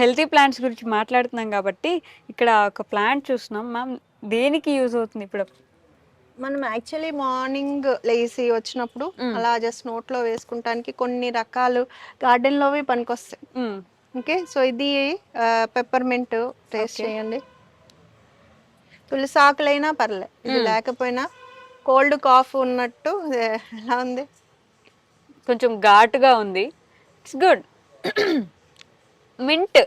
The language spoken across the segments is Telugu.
హెల్తీ ప్లాంట్స్ గురించి మాట్లాడుతున్నాం కాబట్టి ఇక్కడ ఒక ప్లాంట్ చూస్తున్నాం మ్యామ్ దేనికి యూజ్ అవుతుంది ఇప్పుడు మనం యాక్చువల్లీ మార్నింగ్ లేసి వచ్చినప్పుడు. అలా జస్ట్ నోట్లో వేసుకుంటానికి కొన్ని రకాలు garden లోవి పనికొస్తాయి. ఓకే సో ఇది పెప్పర్మెంట్ టేస్ట్. చేయండి తులసి ఆకులైనా పర్లే ఇది. లేకపోయినా కోల్డ్ కాఫ్ ఉన్నట్టు ఎలా ఉంది కొంచెం ఘాటుగా ఉంది ఇట్స్ గుడ్ మింట్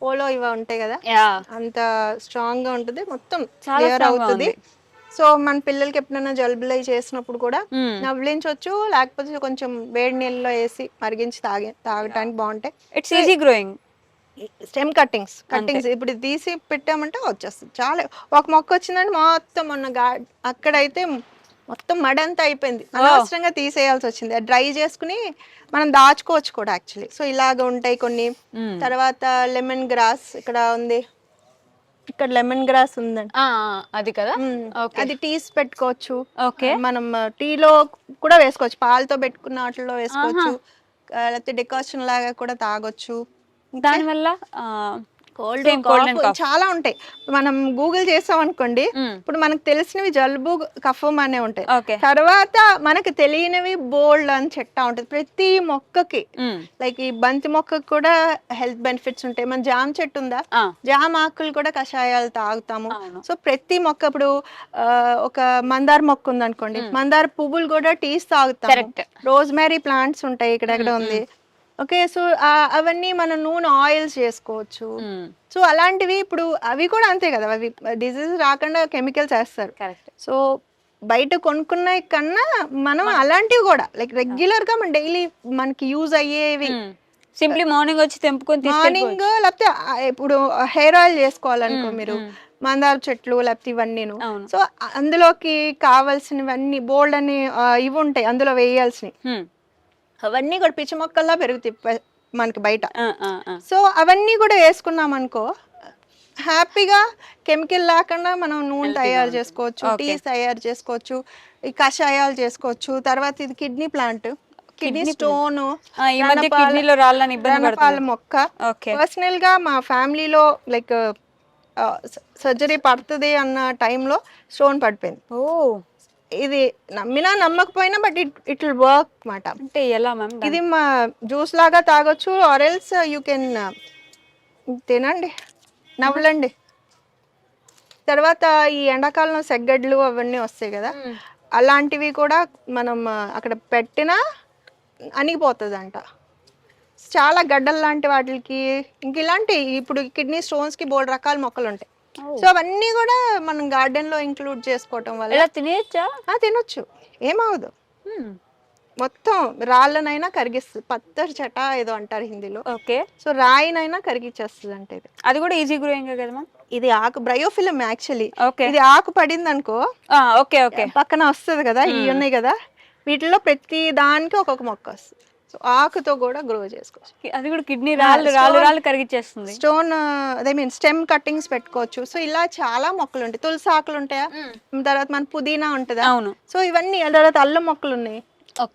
పోలో ఇవి ఉంటాయి కదా? అంత స్ట్రాంగ్గా ఉంటుంది. మొత్తం క్లియర్ అవుతుంది. సో మన పిల్లలకి ఎప్పుడైనా జలుబులు చేసినప్పుడు కూడా నవ్విలించవచ్చు లేకపోతే కొంచెం వేడి నీళ్ళలో వేసి మరిగించి తాగే తాగటానికి బాగుంటాయి. It's easy growing stem cuttings cuttings ఇప్పుడు తీసి పెట్టామంటే వచ్చేస్తుంది. చాలా ఒక మొక్క వచ్చిందంటే మొత్తం మొన్న గా అక్కడైతే మొత్తం మడంతా అయిపోయింది. అనవసరంగా తీసేయాల్సి వచ్చింది. అది డ్రై చేసుకుని మనం దాచుకోవచ్చు కూడా యాక్చువల్లీ సో ఇలాగ ఉంటాయి కొన్ని. తర్వాత లెమన్ గ్రాస్ ఇక్కడ ఉంది. ఇక్కడ లెమన్ గ్రాస్ ఉందండి. అది కదా. అది టీస్ పెట్టుకోవచ్చు. ఓకే. మనం టీలో కూడా వేసుకోవచ్చు. పాలతో పెట్టుకున్న వాటిలో వేసుకోవచ్చు. లేకపోతే డికాషన్ లాగా కూడా తాగొచ్చు. దానివల్ల కోల్డ్ cough. చాలా ఉంటాయి. మనం గూగుల్ చేసాం అనుకోండి. ఇప్పుడు మనకు తెలిసినవి జలుబు కఫం అనే ఉంటాయి. తర్వాత మనకు తెలియనివి బోల్డ్ అని చెట్టా ఉంటుంది. ప్రతి మొక్కకి లైక్ ఈ బంతి మొక్కకి కూడా హెల్త్ బెనిఫిట్స్ ఉంటాయి. మన జామ చెట్టు ఉందా? జామ ఆకులు కూడా కషాయాలు తాగుతాము. సో ప్రతి మొక్క ఇప్పుడు ఒక మందార మొక్క ఉంది అనుకోండి మందార పువ్వులు కూడా టీస్ తాగుతాం రోజ్ మేరీ ప్లాంట్స్ ఉంటాయి ఇక్కడ ఉంది. ఓకే సో అవన్నీ మన నూనె ఆయిల్స్ చేసుకోవచ్చు. సో అలాంటివి ఇప్పుడు అవి కూడా అంతే కదా అవి డిసీజ్ రాకుండా కెమికల్స్ వేస్తారు సో బయట కొనుక్కున్న కన్నా మనం అలాంటివి కూడా లైక్ రెగ్యులర్గా మన డైలీ మనకి యూజ్ అయ్యేవి. సింప్లీ మార్నింగ్ వచ్చి తెంపుకొని మార్నింగ్ లేకపోతే ఇప్పుడు హెయిర్ ఆయిల్ చేసుకోవాలనుకో మీరు. మందార చెట్లు లేకపోతే ఇవన్నీను. అవును. సో అందులోకి కావాల్సినవన్నీ బోల్డ్ అని ఇవి ఉంటాయి అందులో వేయాల్సినవి. అవన్నీ కూడా పిచ్చి మొక్కల్లా పెరుగుతాయి మనకి బయట. సో అవన్నీ కూడా వేసుకున్నాం అనుకో హ్యాపీగా కెమికల్ లేకుండా మనం నూనె తయారు. చేసుకోవచ్చు. టీస్ తయారు చేసుకోవచ్చు ఈ కషాయాలు చేసుకోవచ్చు తర్వాత ఇది కిడ్నీ ప్లాంట్ కిడ్నీ. స్టోన్ కిడ్నీలో రాళ్ళని ఇబ్బంది మొక్క పర్సనల్గా మా ఫ్యామిలీలో లైక్ సర్జరీ పడుతుంది అన్న టైంలో స్టోన్ పడిపోయింది ఓ ఇది నమ్మినా నమ్మకపోయినా but it it will work మాట. అంటే ఎలా మ్యామ్ ఇది మా జ్యూస్ లాగా తాగొచ్చు ఆరెల్స్ యూ కెన్ తినండి. నవ్వులండి. తర్వాత ఈ ఎండాకాలంలో సెగ్గడ్లు అవన్నీ వస్తాయి కదా అలాంటివి కూడా మనం ఆ, అక్కడ పెట్టినా అణిగిపోతుంది అంట చాలా గడ్డలు లాంటి వాటికి ఇంక ఇలాంటి ఇప్పుడు కిడ్నీ స్టోన్స్కి బోల్డ్ రకాల మొక్కలు ఉంటాయి సో అవన్నీ కూడా మనం గార్డెన్లో ఇంక్లూడ్ చేసుకోవటం వల్ల ఎలా తినేయచ్చా? ఆ, తినొచ్చు. ఏమవదు మొత్తం రాళ్ళనైనా కరిగిస్తుంది. పత్తర్ చట ఏదో అంటారు హిందీలో. ఓకే. సో రాయినైనా కరిగిచ్చేస్తుంది అంటే ఇది. అది కూడా ఈజీ గ్రోయింగ్ కదా ఇది ఆకు బ్రయోఫిలం యాక్చువల్లీ. ఓకే. ఇది ఆకు పడింది అనుకో ఓకే ఓకే. పక్కన వస్తుంది కదా ఇవి ఉన్నాయి కదా వీటిలో ప్రతి దానికి ఒక్కొక్క మొక్క వస్తుంది. సో ఆకుతో కూడా గ్రో చేసుకోవచ్చు. అది కూడా కిడ్నీ రాళ్ళు రాళ్ళు రాళ్ళు కరిగిచ్చేస్తుంది స్టోన్ అదే మీన్ స్టెమ్ కట్టింగ్స్ పెట్టుకోవచ్చు. సో ఇలా చాలా మొక్కలు ఉంటాయి. తులసి ఆకులు ఉంటాయా? తర్వాత మన పుదీనా ఉంటుందా? అవును. సో ఇవన్నీ తర్వాత అల్లం మొక్కలు ఉన్నాయి.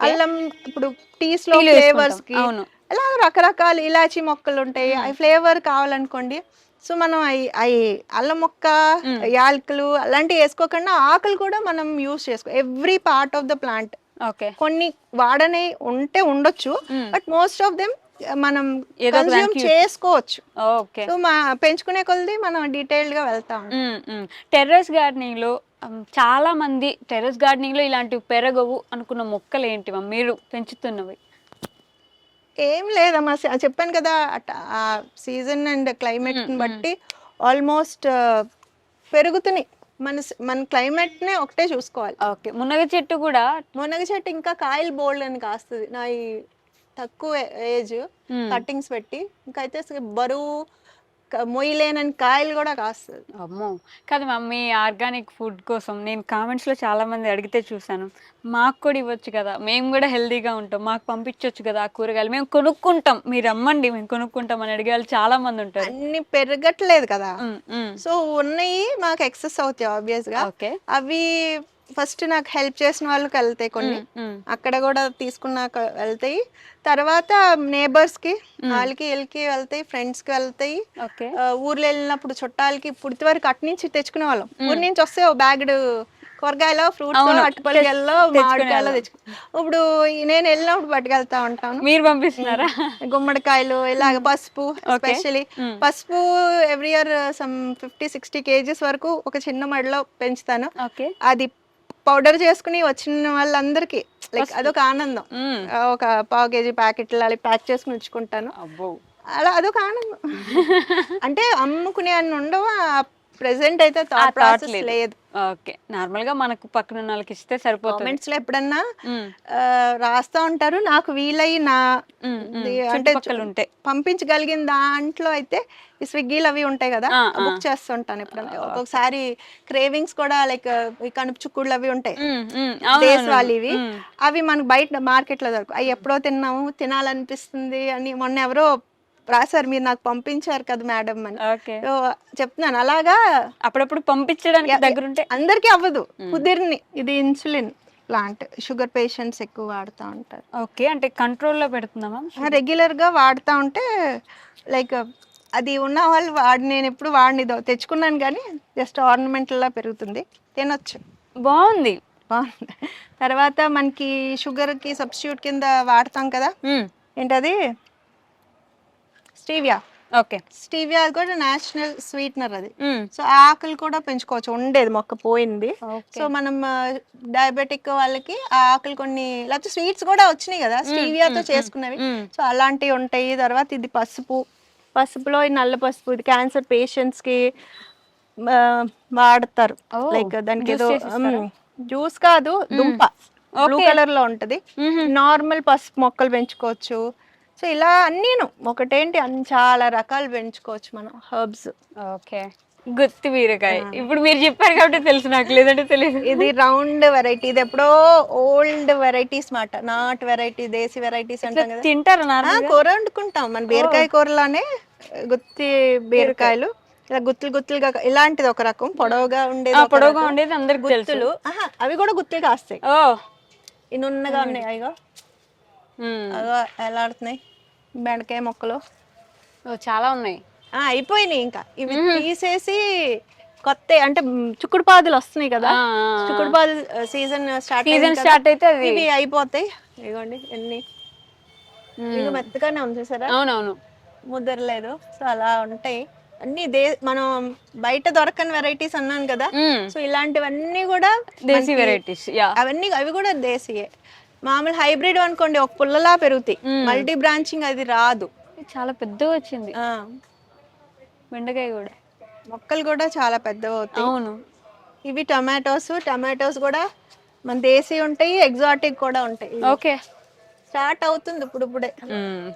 అల్లం ఇప్పుడు టీస్లో ఫ్లేవర్స్కి. అవును. అలా రకరకాల ఇలాచి మొక్కలు ఉంటాయి. అవి ఫ్లేవర్ కావాలనుకోండి సో మనం అవి అవి అల్లం మొక్క యాలకులు అలాంటివి వేసుకోకుండా ఆకులు కూడా మనం యూస్ చేసుకో every part of the plant కొన్ని వాడని ఉంటే ఉండొచ్చు. బట్ మోస్ట్ ఆఫ్ దెమ్ మనం use- చేసుకోవచ్చు. ఓకే. సో మా పెంచుకునే కొలది మనం డీటెయిల్డ్గా వెళ్తాం టెర్రస్ గార్డెనింగ్లో చాలా మంది టెర్రస్ గార్డెనింగ్లో ఇలాంటివి పెరగవు అనుకున్న మొక్కలు ఏంటి మీరు పెంచుతున్నవి. ఏం లేదమ్మా చెప్పాను కదా సీజన్ అండ్ క్లైమేట్ బట్టి ఆల్మోస్ట్ పెరుగుతున్నాయి. మన మన క్లైమేట్ నే ఒకటే చూసుకోవాలి. ఓకే. మునగ చెట్టు కూడా మునగ చెట్టు ఇంకా కాయలు బోల్డ్ అని కాస్తుంది. నా ఈ తక్కువ ఏజ్ మ్మ్. కట్టింగ్స్ పెట్టి. ఇంకైతే అసలు బరువు మొయ్యలేనని కాయలు కూడా కాస్తుంది. అమ్మో! కాదు మ్యామ్ మీ ఆర్గానిక్ ఫుడ్ కోసం నేను కామెంట్స్లో చాలా మంది అడిగితే చూసాను మాకు కూడా ఇవ్వచ్చు కదా మేము కూడా హెల్దీగా ఉంటాం మాకు పంపించవచ్చు కదా ఆ కూరగాయలు మేము కొనుక్కుంటాం మీరు అమ్మండి మేము కొనుక్కుంటాం అని అడిగే వాళ్ళు చాలా మంది ఉంటారు. అన్ని పెరగట్లేదు కదా. సో ఉన్నాయి మాకు ఎక్సెస్ అవుతాయి ఆబ్వియస్గా. ఓకే. అవి ఫస్ట్ నాకు హెల్ప్ చేసిన వాళ్ళకి వెళ్తాయి కొన్ని. అక్కడ కూడా తీసుకున్నాక వెళ్తాయి. తర్వాత neighbours కి వాళ్ళకి వీళ్ళకి వెళ్తాయి friends కి వెళ్తాయి. ఊర్లో వెళ్ళినప్పుడు చుట్టాలకి పుడితే వరకు అటు నుంచి తెచ్చుకునే వాళ్ళం. ఊరి నుంచి వస్తే ఓ బ్యాగ్డ్ కూరగాయలు ఫ్రూట్స్. అట్టుపల్లిలో మామిడికాయలు. తెచ్చుకు ఇప్పుడు నేను వెళ్ళినప్పుడు పట్టుకెళ్తా ఉంటాను. మీరు పంపిస్తున్నారా? గుమ్మడికాయలు ఇలాగ పసుపు. ఎస్పెషలీ. పసుపు every year some fifty sixty kgs వరకు ఒక చిన్న మడిలో పెంచుతాను. అది పౌడర్ చేసుకుని వచ్చిన వాళ్ళందరికీ లైక్ అదొక ఆనందం. ఒక పావు కేజీ ప్యాకెట్లు అలా ప్యాక్ చేసుకుని ఉంచుకుంటాను. అబ్బో. అలా అదొక ఆనందం. అంటే అమ్ముకునే అన్ని ఉండవు? ప్రెసెంట్ అయితే థాట్ ప్రాసెస్ లేదు. ఓకే నార్మల్గా మనకు పక్కన వాళ్ళకి ఇస్తే సరిపోతుంది. కామెంట్స్లో ఎప్పుడన్నా రాస్తా ఉంటారు నాకు వీలయ్యి నా అంటే ఉంటాయి పంపించగలిగిన దాంట్లో అయితే ఈ స్విగ్గీలు అవి ఉంటాయి కదా బుక్ చేస్తుంటాను ఎప్పుడన్నా. ఒక్కొక్కసారి క్రేవింగ్స్ కూడా లైక్ ఈ కనుపు చుక్కుళ్ళు అవి ఉంటాయి. వాళ్ళు ఇవి. అవి మనకు బయట మార్కెట్లో దొరకవు. అవి ఎప్పుడో తిన్నాము తినాలనిపిస్తుంది అని మొన్న ఎవరో రాశారు మీరు నాకు పంపించారు కదా మేడం అని. చెప్తున్నాను. అలాగా అప్పుడప్పుడు పంపించడానికి దగ్గర ఉంటే అందరికీ అవ్వదు. కుదిరిని. ఇది ఇన్సులిన్ ప్లాంట్. షుగర్ పేషెంట్స్ ఎక్కువ వాడుతూ ఉంటారు. ఓకే అంటే కంట్రోల్లో పెడుతుందా రెగ్యులర్గా వాడుతూ ఉంటే లైక్ అది ఉన్న వాళ్ళు వాడి నేను ఎప్పుడు వాడినిదో తెచ్చుకున్నాను కానీ జస్ట్ ఆర్నమెంటల్లా పెరుగుతుంది. తినొచ్చు. బాగుంది. బాగుంది. తర్వాత మనకి షుగర్కి సబ్స్టిట్యూట్ కింద వాడతాం కదా. ఏంటది? స్టీవియా. ఓకే. స్టీవియా కూడా నేషనల్ స్వీట్నర్ అది. సో ఆకులు కూడా పెంచుకోవచ్చు. ఉండేది మొక్క పోయింది. సో మనం డయాబెటిక్ వాళ్ళకి ఆ ఆకులు కొన్ని లేకపోతే స్వీట్స్ కూడా వచ్చినాయి కదా స్టీవియాతో చేసుకున్నవి. సో అలాంటివి ఉంటాయి. తర్వాత ఇది పసుపు. పసుపులో ఈ నల్ల పసుపు ఇది క్యాన్సర్ పేషెంట్స్కి వాడతారు. ఓ, లైక్ దానికి ఏదో? జ్యూస్ కాదు దుంప. బ్లూ. కలర్లో ఉంటది. నార్మల్ పసుపు మొక్కలు పెంచుకోవచ్చు. సో ఇలా అన్నీను. ఒకటేంటి? అన్ని చాలా రకాలు పెంచుకోవచ్చు మనం. హర్బ్స్. ఓకే. గుత్తి బీరకాయ. ఇప్పుడు మీరు చెప్పారు కాబట్టి తెలుసు నాకు. లేదంటే తెలియదు ఇది రౌండ్ వెరైటీ. ఇది ఎప్పుడో ఓల్డ్ వెరైటీస్ మాట. నాట్ వెరైటీ దేశీ వెరైటీస్ అంటాం కదా. తింటారా కూర వండుకుంటాం. మన బీరకాయ కూరలానే గుత్తి బీరకాయలు. ఇలా గుత్తులు గుత్తులుగా ఇలాంటిది ఒక రకం. పొడవుగా ఉండేది పొడవుగా. ఉండేది అందరికి తెలుసు. గుత్తులు. అవి కూడా గుత్తులు కాస్తాయి. నున్నగా ఉన్నాయి అయ్యో. అగో ఎలా ఆడుతున్నాయి? బెండకాయ మొక్కలు. చాలా ఉన్నాయి. ఆ, అయిపోయినాయి ఇంకా. ఇవి తీసేసి కొత్త అంటే చుక్కుడు పాదులు వస్తున్నాయి కదా. చుక్కుడు పాదు సీజన్ స్టార్ట్ సీజన్ స్టార్ట్ అయితే అది. ఇవి అయిపోతాయి. ఇదిగోండి ఎన్ని? ఇవి మెత్తగానే ఉంది చూసారా? అవునవును. ముద్దరలేదు సో అలా ఉంటాయి. అన్ని దే మనం బయట దొరకని వెరైటీస్ అన్నాను కదా. సో ఇలాంటివన్నీ కూడా దేశీ వెరైటీస్ అవన్నీ అవి కూడా దేశీయే. మామూలు హైబ్రిడ్ అనుకోండి ఒక పుల్లలా పెరుగుతాయి. మల్టీ బ్రాంచింగ్ అది రాదు. చాలా పెద్దగా వచ్చింది. బెండకాయ కూడా. మొక్కలు కూడా చాలా పెద్దవి అవుతాయి. అవును. ఇవి టమాటోస్ టమాటోస్ కూడా మన దేశీ ఉంటాయి ఎగ్జాటిక్ కూడా ఉంటాయి ఓకే. స్టార్ట్ అవుతుంది ఇప్పుడు ఇప్పుడే.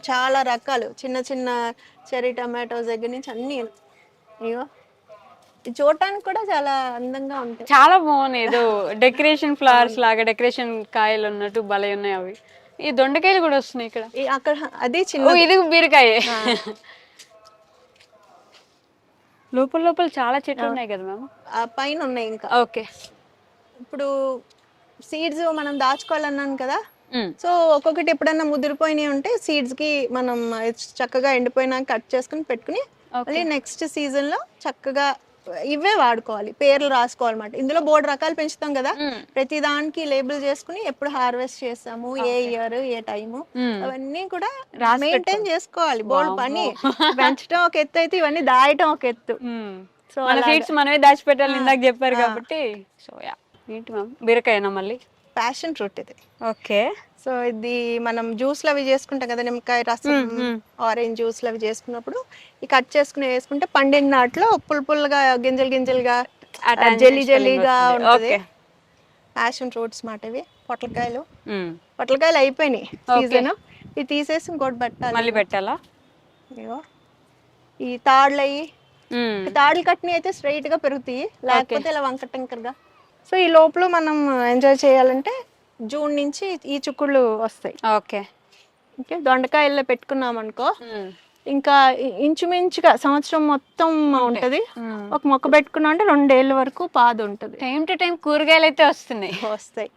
చాలా రకాలు. చిన్న చిన్న చెరీ టమాటోస్ దగ్గర నుంచి అన్ని. ఇగో. చూడటానికి కూడా చాలా అందంగా ఉంటాయి చాలా బాగున్నాయి. ఏదో డెకరేషన్ ఫ్లవర్స్ లాగా డెకరేషన్ కాయలు ఉన్నట్టు భలే ఉన్నాయి అవి. ఈ దొండకాయలు కూడా వస్తున్నాయి ఇక్కడ. ఈ అక్కడ అది చిన్న ఇది బీరకాయ. లోపల లోపల చాలా చెట్లు ఉన్నాయి కదా మ్యామ్? ఆ పైన ఉన్నాయి ఇంకా. ఓకే. ఇప్పుడు సీడ్స్ మనం దాచుకోవాలన్నాను కదా. సో ఒక్కొక్కటి ఎప్పుడన్నా ముదిరిపోయినాయి ఉంటే సీడ్స్కి మనం చక్కగా ఎండిపోయినాక కట్ చేసుకుని పెట్టుకుని మళ్ళీ నెక్స్ట్ సీజన్లో చక్కగా ఇవే వాడుకోవాలి. పేర్లు రాసుకోవాలన్నమాట. ఇందులో బోర్డు రకాలు పెంచుతాం కదా. ప్రతి దానికి లేబుల్ చేసుకుని ఎప్పుడు హార్వెస్ట్ చేస్తాము ఏ ఇయర్ ఏ టైము. అవన్నీ కూడా మెయింటైన్ చేసుకోవాలి. బోర్డు పని. పెంచడం ఒక ఎత్తు అయితే ఇవన్నీ దాయటం ఒక ఎత్తు. సో మన సీడ్స్ మనమే దాచిపెట్టాలి ఇందాక చెప్పారు కాబట్టి. So ya. ఏంటి మ్యామ్ బీరకాయనా మళ్ళీ? ప్యాషన్ ఫ్రూట్ ఇది. ఓకే. సో ఇది మనం జ్యూస్లు అవి చేసుకుంటాం కదా నిమ్మకాయ రసం ఆరెంజ్ జ్యూస్లు అవి చేసుకున్నప్పుడు ఈ కట్ చేసుకుని వేసుకుంటే పండిన నాట్లో పుల్ గింజలు గింజలుగా జెల్లీ జెల్లీగా ఉంటుంది. ప్యాషన్ ఫ్రూట్స్ మాట ఇవి పొట్లకాయలు. పొట్లకాయలు అయిపోయినాయి సీజన్. ఇవి తీసేసి ఇంకోటి పెట్టాలి. మళ్ళీ పెట్టాలా? ఇగో. ఈ తాడులు అయ్యి. తాడులు కట్టినవి అయితే స్ట్రైట్గా పెరుగుతాయి లేకపోతే ఇలా వంక టెంకర్గా సో ఈ లోపల మనం ఎంజాయ్ చేయాలంటే జూన్ నుంచి ఈ చుక్కుళ్ళు వస్తాయి. ఓకే. ఓకే దొండకాయల్లో పెట్టుకున్నాం అనుకో. ఇంకా ఇంచుమించుగా సంవత్సరం మొత్తం ఉంటది. ఒక మొక్క పెట్టుకున్నాం అంటే రెండేళ్ళ వరకు పాదు ఉంటది. టైం టు టైం కూరగాయలు అయితే వస్తున్నాయి. వస్తాయి.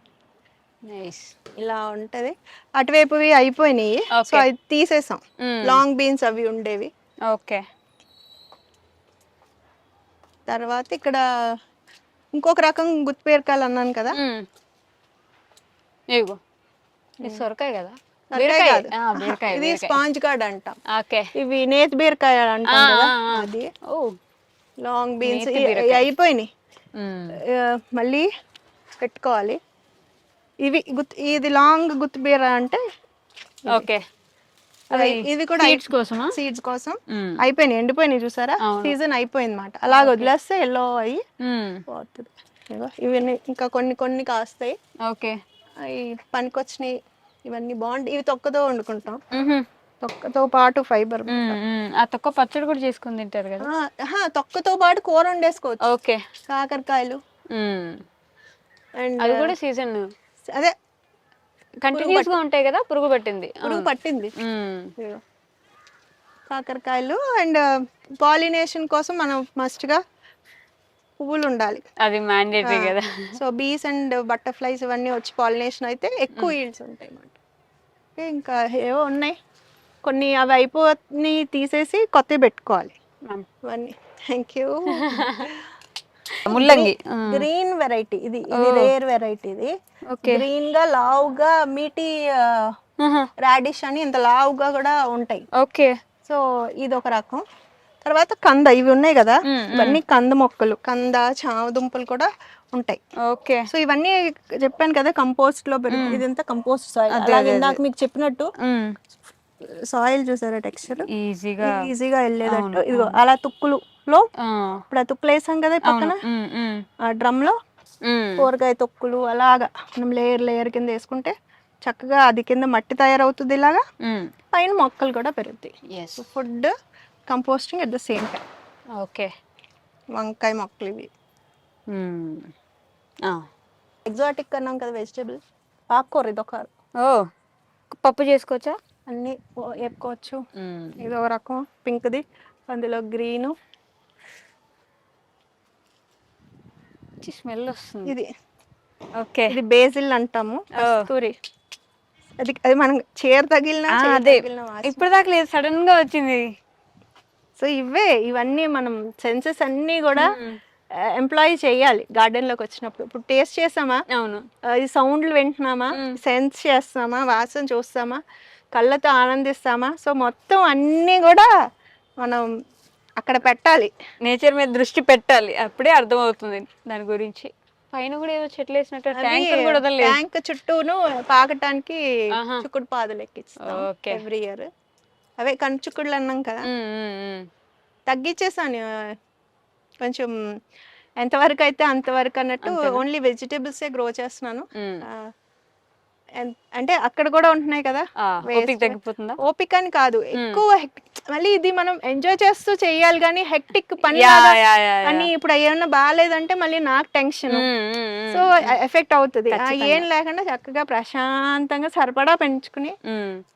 నైస్. ఇలా ఉంటది. అటువైపువి అయిపోయినాయి. సో. అది తీసేసాం. లాంగ్ బీన్స్ అవి ఉండేవి. ఓకే. తర్వాత ఇక్కడ ఇంకొక రకం గుత్తిపీరకాయలు అన్నాను కదా. ఇదిగో ఇది సొరకాయ కదా? సొరకాయ బీరకాయ. కాదు. ఆ, బీరకాయ ఇది బీరకాయ. స్పాంజ్ గార్డ్ అంటాం. ఓకే. ఇవి నేతి బీరకాయ అంటాం కదా. అది. ఓ. లాంగ్ బీన్స్ నేతి బీరకాయ. అయిపోయినాయి. మ్మ్. ఆ, మళ్ళీ పెట్టుకోవాలి. ఇవి గుత్ ఇది లాంగ్ గుత్తి బీర అంటే ఓకే. అది ఇది కూడా సీడ్స్ కోసమా? సీడ్స్ కోసం. మ్మ్. అయిపోయినాయి ఎండిపోయినాయి చూసారా? అవును. సీజన్ అయిపోయింది అనమాట అలాగ వదిలేస్తే ఎల్లో అయ్యి మ్మ్. పోతుంది. ఇవన్నీ ఇంకా కొన్ని కొన్ని కాస్తాయి. ఓకే. అవి పనికొచ్చినాయి ఇవన్నీ బాగుంటాయి ఇవి తొక్కతో వండుకుంటాం. తొక్కతో పాటు ఫైబర్. ఆ తొక్క పచ్చడి కూడా చేసుకుని తింటారు కదా? తొక్కతో పాటు కూర వండేసుకోవచ్చు. ఓకే. కాకరకాయలు. అండ్ అది కూడా సీజన్. అదే. కంటిన్యూస్గా ఉంటాయి కదా పురుగు పట్టింది. పురుగు పట్టింది. కాకరకాయలు అండ్ పాలినేషన్ కోసం మనం మస్ట్గా పువ్వులు ఉండాలి అది మ్యాండేటరీ కదా. సో బీస్ అండ్ బటర్ఫ్లైస్ ఇవన్నీ వచ్చి పాలినేషన్ అయితే ఎక్కువ ఈల్డ్స్ ఉంటాయి అన్నమాట. ఓకే, ఇంకా ఏవో ఉన్నాయి. కొన్ని అవి అయిపోయి తీసేసి కొత్తవి పెట్టుకోవాలి. మ్మ్. ఇవన్నీ. థ్యాంక్ యూ ముల్లంగి. గ్రీన్ వెరైటీ ఇది. ఇది రేర్ వెరైటీ ఇది. గ్రీన్గా లావుగా మీటి రాడిష్ అని ఇంత లావుగా కూడా ఉంటాయి. ఓకే సో ఇది ఒక రకం. తర్వాత కంద ఇవి ఉన్నాయి కదా? ఇవన్నీ కంద మొక్కలు. కంద చామ దుంపలు కూడా ఉంటాయి. ఓకే. సో ఇవన్నీ చెప్పాను కదా కంపోస్ట్లో పెరుగు ఇదంతా కంపోస్ట్ సాయిల్ అలాగే ఇందాక మీకు చెప్పినట్టు సాయిల్ చూసారా టెక్స్చర్ ఈజీగా ఈజీగా వెళ్ళేటట్టు. ఇదిగో అలా తుక్కులులో ఇప్పుడు ఆ తుక్కులు వేసాం కదా పక్కన? ఆ డ్రమ్లో కూరగాయ తొక్కులు అలాగా మనం లేయర్ లేయర్ కింద వేసుకుంటే చక్కగా అది కింద మట్టి తయారవుతుంది ఇలాగా. పైన మొక్కలు కూడా పెరుగుతాయి. Food composting at the same time. Okay. వంకాయ మొక్కలు ఇవి. ఎగ్జాటిక్ అన్నాం కదా వెజిటేబుల్. ఆకుకూర ఇది ఒక ఓ. పప్పు చేసుకోవచ్చా? అన్ని వేపుకోవచ్చు. ఇది ఒక రకం. పింక్ది. అందులో గ్రీను. స్మెల్ వస్తుంది. ఇది. ఓకే. ఇది బేజిల్ అంటాము. కస్తూరి. అది అది మనం చీర తగిలిన అదే. ఇప్పుడు దాకా లేదు. సడన్గా వచ్చింది. సో ఇవే ఇవన్నీ మనం సెన్సెస్ అన్నీ కూడా ఎంప్లాయ్ చేయాలి garden లోకి వచ్చినప్పుడు. ఇప్పుడు టేస్ట్ చేసామా అవును. ఈ సౌండ్లు వింటున్నామా? సెన్స్ చేస్తామా? వాసన చూస్తామా? కళ్ళతో ఆనందిస్తామా? సో మొత్తం అన్నీ కూడా మనం అక్కడ పెట్టాలి. నేచర్ మీద దృష్టి పెట్టాలి. అప్పుడే అర్థమవుతుంది దాని గురించి. పైన కూడా ఏదో చెట్లు వేసినట్టు ట్యాంక్ కూడా వదలలేదు. ట్యాంక్ చుట్టూను పాకటానికి. చుక్కుడు పాదులు ఎక్కిస్తాం. ఎవ్రీ ఇయర్ అవే కంచుకుళ్ళు అన్నాం కదా. తగ్గించేసాను కొంచెం ఎంతవరకు అయితే అంతవరకు అన్నట్టు ఓన్లీ వెజిటేబుల్సే గ్రో చేస్తున్నాను. అంటే అక్కడ కూడా ఉంటున్నాయి కదా? ఆ. ఓపిక తగ్గిపోతుందా? ఓపిక అని కాదు. ఎక్కువ మళ్ళీ ఇది మనం ఎంజాయ్ చేస్తూ చెయ్యాలి కానీ హెక్టిక్ పని. అని ఇప్పుడు ఏమన్నా బాగాలేదంటే మళ్ళీ నాకు టెన్షన్. సో ఎఫెక్ట్ అవుతుంది. ఆ, ఏం లేకుండా చక్కగా ప్రశాంతంగా సరిపడా పెంచుకుని.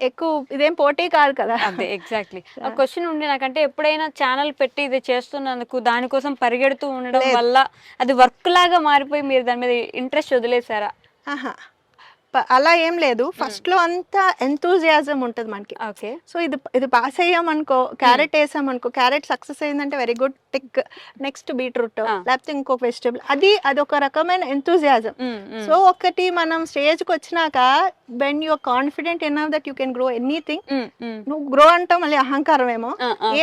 ఎక్కువ ఇదేం పోటీ కాదు కదా. అదే ఎగ్జాక్ట్లీ ఒక క్వశ్చన్ ఉండే నాకంటే ఎప్పుడైనా ఛానల్ పెట్టి ఇది చేస్తున్నందుకు దానికోసం పరిగెడుతూ ఉండడం వల్ల అది వర్క్ లాగా మారిపోయి మీరు దాని మీద ఇంట్రెస్ట్ వదిలేసారా అలా ఏం లేదు. ఫస్ట్లో అంతా ఎంతూజియాజం ఉంటుంది మనకి. ఓకే. సో ఇది ఇది పాస్ అయ్యామనుకో క్యారెట్ వేసామనుకో క్యారెట్ సక్సెస్ అయిందంటే very good tick next beetroot. లేకపోతే ఇంకో వెజిటేబుల్ అది అది ఒక రకమైన ఎంతూజియాజం సో ఒకటి మనం స్టేజ్కి వచ్చినాక when you're confident enough that you can grow anything నువ్వు గ్రో అంటావు మళ్ళీ అహంకారం ఏమో.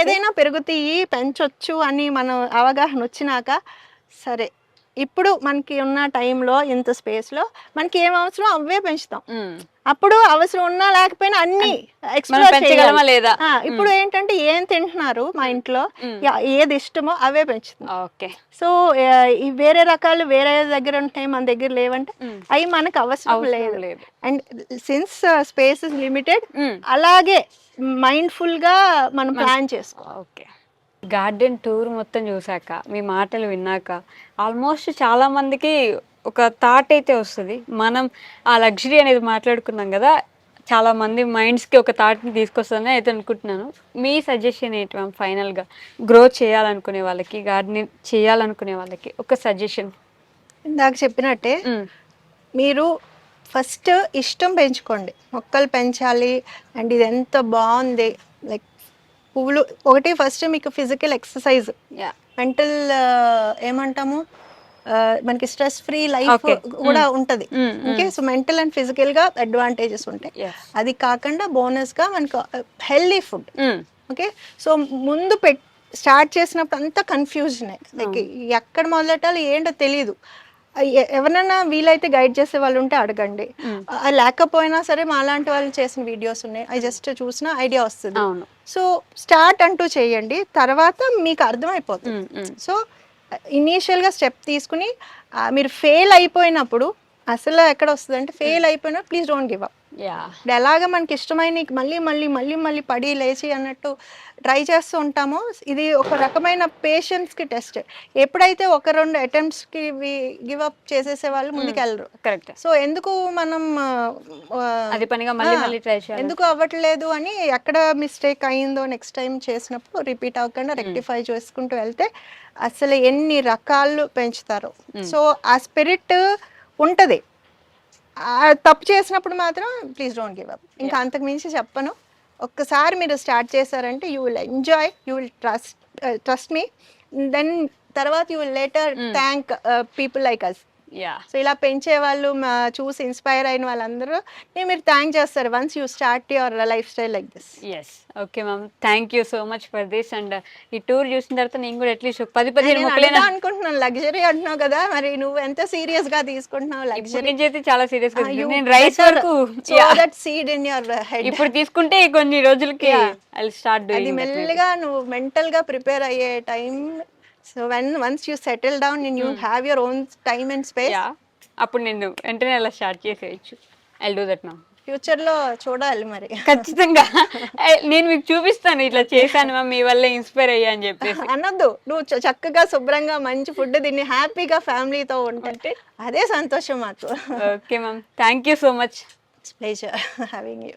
ఏదైనా పెరుగుతాయి పెంచొచ్చు అని మనం అవగాహన వచ్చినాక సరే ఇప్పుడు మనకి ఉన్న టైంలో ఇంత స్పేస్లో మనకి ఏం అవసరం అవే పెంచుతాం. అప్పుడు అవసరం ఉన్నా లేకపోయినా అన్ని ఎక్స్ప్లోర్ పెంచగలమా లేదా? ఇప్పుడు ఏంటంటే ఏం తింటున్నారు మా ఇంట్లో? ఏది ఇష్టమో అవే పెంచుతాం. ఓకే. సో ఈ వేరే రకాలు వేరే దగ్గర ఉంటాయి మన దగ్గర లేవంటే అవి మనకు అవసరం లేదు. And since space is limited. అలాగే మైండ్ఫుల్గా మనం ప్లాన్ చేసుకో ఓకే. గార్డెన్ టూర్ మొత్తం చూసాక మీ మాటలు విన్నాక ఆల్మోస్ట్ చాలా మందికి ఒక థాట్ అయితే వస్తుంది. మనం ఆ లగ్జరీ అనేది మాట్లాడుకున్నాం కదా చాలా మంది మైండ్స్కి ఒక థాట్ని తీసుకొస్తుందని అయితే అనుకుంటున్నాను. మీ సజెషన్ ఏంటి మ్యామ్ ఫైనల్గా గ్రో చేయాలనుకునే వాళ్ళకి గార్డెనింగ్ చేయాలనుకునే వాళ్ళకి ఒక సజెషన్. ఇందాక చెప్పినట్టే మీరు ఫస్ట్ ఇష్టం పెంచుకోండి. మొక్కలు పెంచాలి అండ్ ఇది ఎంత బాగుంది లైక్ పువ్వులు ఒకటి ఫస్ట్ మీకు ఫిజికల్ ఎక్సర్సైజ్ మెంటల్ ఏమంటాము? ఆ, మనకి స్ట్రెస్ ఫ్రీ లైఫ్. కూడా ఉంటది. Mm, mm. Okay so mental and ఫిజికల్గా అడ్వాంటేజెస్ ఉంటాయి. అది కాకుండా బోనస్గా మనకు హెల్దీ ఫుడ్ ఓకే సో ముందు పెట్ స్టార్ట్ చేసినప్పుడు అంతా కన్ఫ్యూజన్ లైక్ ఎక్కడ మొదలెట్టాలి ఏంటో తెలియదు ఎవరైనా వీలైతే గైడ్ చేసే వాళ్ళు ఉంటే అడగండి. లేకపోయినా సరే మాలాంటి వాళ్ళు చేసిన వీడియోస్ ఉన్నాయి. అవి జస్ట్ చూసిన ఐడియా వస్తుంది. సో స్టార్ట్ అంటూ చేయండి. తర్వాత మీకు అర్థమైపోతుంది. సో ఇనీషియల్గా స్టెప్ తీసుకుని మీరు ఫెయిల్ అయిపోయినప్పుడు అసలు ఎక్కడ వస్తుంది అంటే ఫెయిల్ అయిపోయినా ప్లీజ్ డోంట్ గివ్ అప్ ఇప్పుడు ఎలాగ మనకి ఇష్టమైన మళ్ళీ మళ్ళీ మళ్ళీ మళ్ళీ పడి లేచి అన్నట్టు ట్రై చేస్తూ ఉంటామో ఇది ఒక రకమైన పేషెన్స్కి టెస్ట్ ఎప్పుడైతే ఒక రెండు అటెంప్ట్స్కి గివ్ అప్ చేసేసే వాళ్ళు ముందుకు వెళ్ళరు కరెక్ట్ సో ఎందుకు మనం అది పనిగా మళ్ళీ మళ్ళీ ట్రై చేయాలి. ఎందుకు అవ్వట్లేదు అని ఎక్కడ మిస్టేక్ అయిందో నెక్స్ట్ టైం చేసినప్పుడు రిపీట్ అవ్వకుండా రెక్టిఫై చేసుకుంటూ వెళ్తే అసలు ఎన్ని రకాలు పెంచుతారో. సో ఆ స్పిరిట్ ఉంటుంది. తప్పు చేసినప్పుడు మాత్రం ప్లీజ్ డోంట్ గివ్ అప్ ఇంకా అంతకు మించి చెప్పను. ఒక్కసారి మీరు స్టార్ట్ చేశారంటే you will enjoy you will trust trust me then తర్వాత you will later thank people like us so ఇలా పెంచే వాళ్ళు చూసి ఇన్స్పైర్ అయిన వాళ్ళందరూ నేను మీరు థ్యాంక్ చేస్తారు. Once you start your lifestyle like this yes okay ma'am thank you so much for this and ఈ టూర్ చూసిన తర్వాత నేను కూడా అట్లీస్ట్ పది పదిహేను అనుకుంటున్నాను. లగ్జరీ అంటున్నావు కదా. మరి నువ్వు ఎంత సీరియస్గా తీసుకుంటున్నావు లగ్జరీ నుంచి అయితే చాలా సీరియస్గా తీసుకుంటున్నాను. నేను రైస్ వరకు that seed in your head ఇప్పుడు తీసుకుంటే కొన్ని రోజులకి ఐ స్టార్ట్ అది డూయింగ్ మెల్లగా నువ్వు మెంటల్గా ప్రిపేర్ అయ్యే time so when once you settle down in you have your own time and space అప్పుడు నేను వెంటనే అలా స్టార్ట్ చేసేయచ్చు. ఐ డూ దట్ నా ఫ్యూచర్లో చూడాలి మరి. ఖచ్చితంగా. నేను మీకు చూపిస్తాను ఇట్లా చేశాను మీ వల్ల ఇన్స్పైర్ అయ్యా అని చెప్పేసి. అనొద్దు. నువ్వు చక్కగా శుభ్రంగా మంచి ఫుడ్ తిని హ్యాపీగా ఫ్యామిలీతో ఉంటే అదే సంతోషం మాకు. Okay ma'am thank you so much pleasure having you